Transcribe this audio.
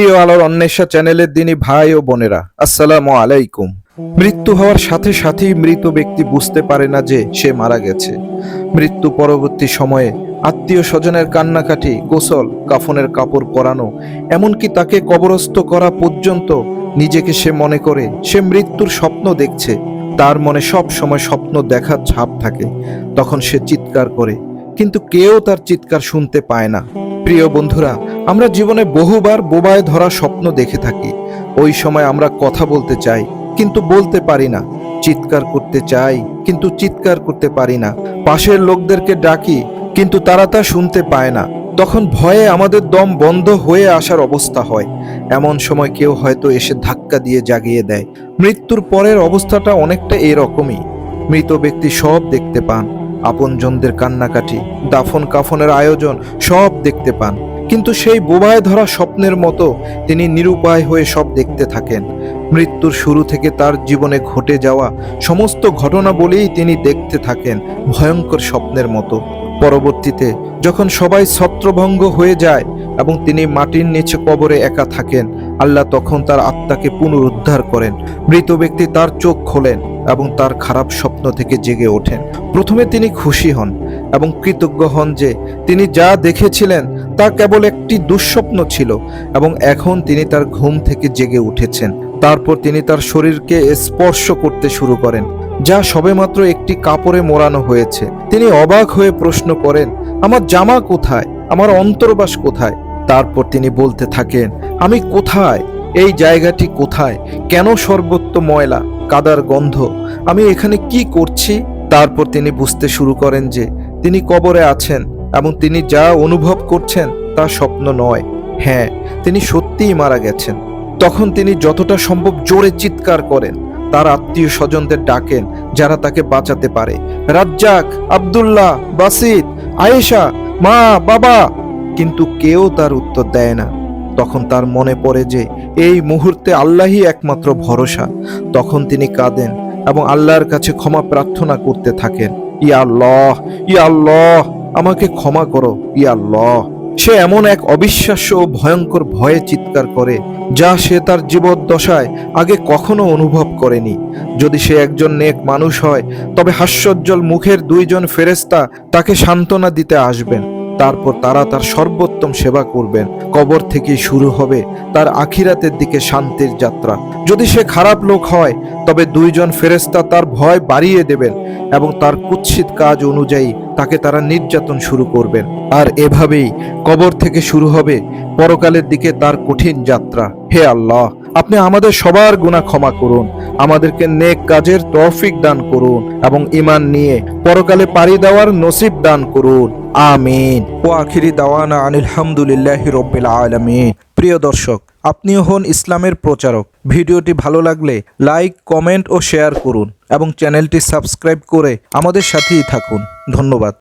প্রিয় আলোর অন্বেষা চ্যানেলের দিনই ভাই ও বোনেরা, আসসালামু আলাইকুম। মৃত্যু হওয়ার সাথে সাথেই মৃত ব্যক্তি বুঝতে পারে না যে সে মারা গেছে। মৃত্যু পরবর্তী সময়ে আত্মীয় স্বজনের কান্নাকাটি, গোসল, কাফনের কাপড় পরানো, এমনকি তাকে কবরস্থ করা পর্যন্ত নিজেকে সে মনে করে সে মৃত্যুর স্বপ্ন দেখছে। তার মনে সব সময় স্বপ্ন দেখার ছাপ থাকে, তখন সে চিৎকার করে, কিন্তু কেউ তার চিৎকার শুনতে পায় না। প্রিয় বন্ধুরা আমরা জীবনে বহুবার বোবায় ধরা স্বপ্ন দেখে থাকি। ওই সময় আমরা কথা বলতে চাই, কিন্তু বলতে পারি না। চিৎকার করতে চাই, কিন্তু চিৎকার করতে পারি না। পাশের লোকদেরকে ডাকি, কিন্তু তারা তা শুনতে পায় না। তখন ভয়ে আমাদের দম বন্ধ হয়ে আসার অবস্থা হয়। এমন সময় কেউ হয়তো এসে ধাক্কা দিয়ে জাগিয়ে দেয়। মৃত্যুর পরের অবস্থাটা অনেকটা এরকমই। মৃত ব্যক্তি সব দেখতে পান। আপনজনদের কান্নাকাটি দাফন কাফনের আয়োজন সব দেখতে পান। কিন্তু সেই বোবায় ধরা স্বপ্নের মতো তিনি নিরুপায় হয়ে সব দেখতে থাকেন। মৃত্যুর শুরু থেকে তার জীবনে ঘটে যাওয়া সমস্ত ঘটনা বলেই তিনি দেখতে থাকেন ভয়ঙ্কর স্বপ্নের মতো। পরবর্তীতে যখন সবাই ছত্রভঙ্গ হয়ে যায় এবং তিনি মাটির নিচে কবরে একা থাকেন, আল্লাহ তখন তার আত্মাকে পুনরুদ্ধার করেন। মৃত ব্যক্তি তার চোখ খোলেন এবং তার খারাপ স্বপ্ন থেকে জেগে ওঠেন। প্রথমে তিনি খুশি হন এবং কৃতজ্ঞ হন যে তিনি যা দেখেছিলেন তা কেবল একটি দুঃস্বপ্ন ছিল এবং এখন তিনি তার ঘুম থেকে জেগে উঠেছেন। তারপর তিনি তার শরীরকে স্পর্শ করতে শুরু করেন, যা সবেমাত্র একটি কাপড়ে মোড়ানো হয়েছে। তিনি অবাক হয়ে প্রশ্ন করেন, আমার জামা কোথায়? আমার অন্তর্বাস কোথায়? তারপর তিনি বলতে থাকেন, আমি কোথায়? এই জায়গাটি কোথায়? কেন সর্বত্র ময়লা, কাদার গন্ধ? আমি এখানে কি করছি? তারপর তিনি বুঝতে শুরু করেন যে তিনি কবরে আছেন এবং তিনি যা অনুভব করছেন তা স্বপ্ন নয়। হ্যাঁ তিনি সত্যিই মারা গেছেন। তখন তিনি যতটা সম্ভব জোরে চিৎকার করেন। তার আত্মীয় স্বজনদের ডাকেন যারা তাকে বাঁচাতে পারে। রাজ্জাক, আব্দুল্লাহ, বাসিদ, আয়েশা, মা, বাবা। কিন্তু কেউ তার উত্তর দেয় না। তখন তার মনে পড়ে যে এই মুহূর্তে আল্লাহই একমাত্র ভরসা। তখন তিনি কাঁদেন এবং আল্লাহর কাছে ক্ষমা প্রার্থনা করতে থাকেন। ইয়া আল্লাহ ইয়া আল্লাহ, আমাকে ক্ষমা করো, ইয়া আল্লাহ। সে এমন এক অবিশ্বাস্য ও ভয়ঙ্কর ভয়ে চিৎকার করে, যা সে তার জীবদ্দশায় আগে কখনো অনুভব করেনি। যদি সে একজন নেক মানুষ হয়, তবে হাস্যোজ্জ্বল মুখের দুইজন ফেরেস্তা তাকে সান্ত্বনা দিতে আসবেন। তারপর তারা তার সর্বোত্তম সেবা করবেন। কবর থেকেই শুরু হবে তার আখিরাতের দিকে শান্তির যাত্রা। যদি সে খারাপ লোক হয়, তবে দুইজন ফেরেস্তা তার ভয় বাড়িয়ে দেবেন। এবং তার কুৎসিত কাজ অনুযায়ী তাকে তারা নির্যাতন শুরু করবেন। আর এভাবেই কবর থেকে শুরু হবে পরকালের দিকে তার কঠিন যাত্রা। হে আল্লাহ, আপনি আমাদের সবার গুনাহ ক্ষমা করুন, আমাদেরকে নেক কাজের তৌফিক দান করুন এবং ইমান নিয়ে পরকালে পাড়ি দেওয়ার নসিব দান করুন। আমিন। ও আখিরি দাওয়ানা আনিল হামদুলিল্লাহ রব্বিল আলামিন। প্রিয় দর্শক, আপনিও হন ইসলামের প্রচারক। ভিডিওটি ভালো লাগলে লাইক, কমেন্ট ও শেয়ার করুন এবং চ্যানেলটি সাবস্ক্রাইব করে আমাদের সাথেই থাকুন। ধন্যবাদ।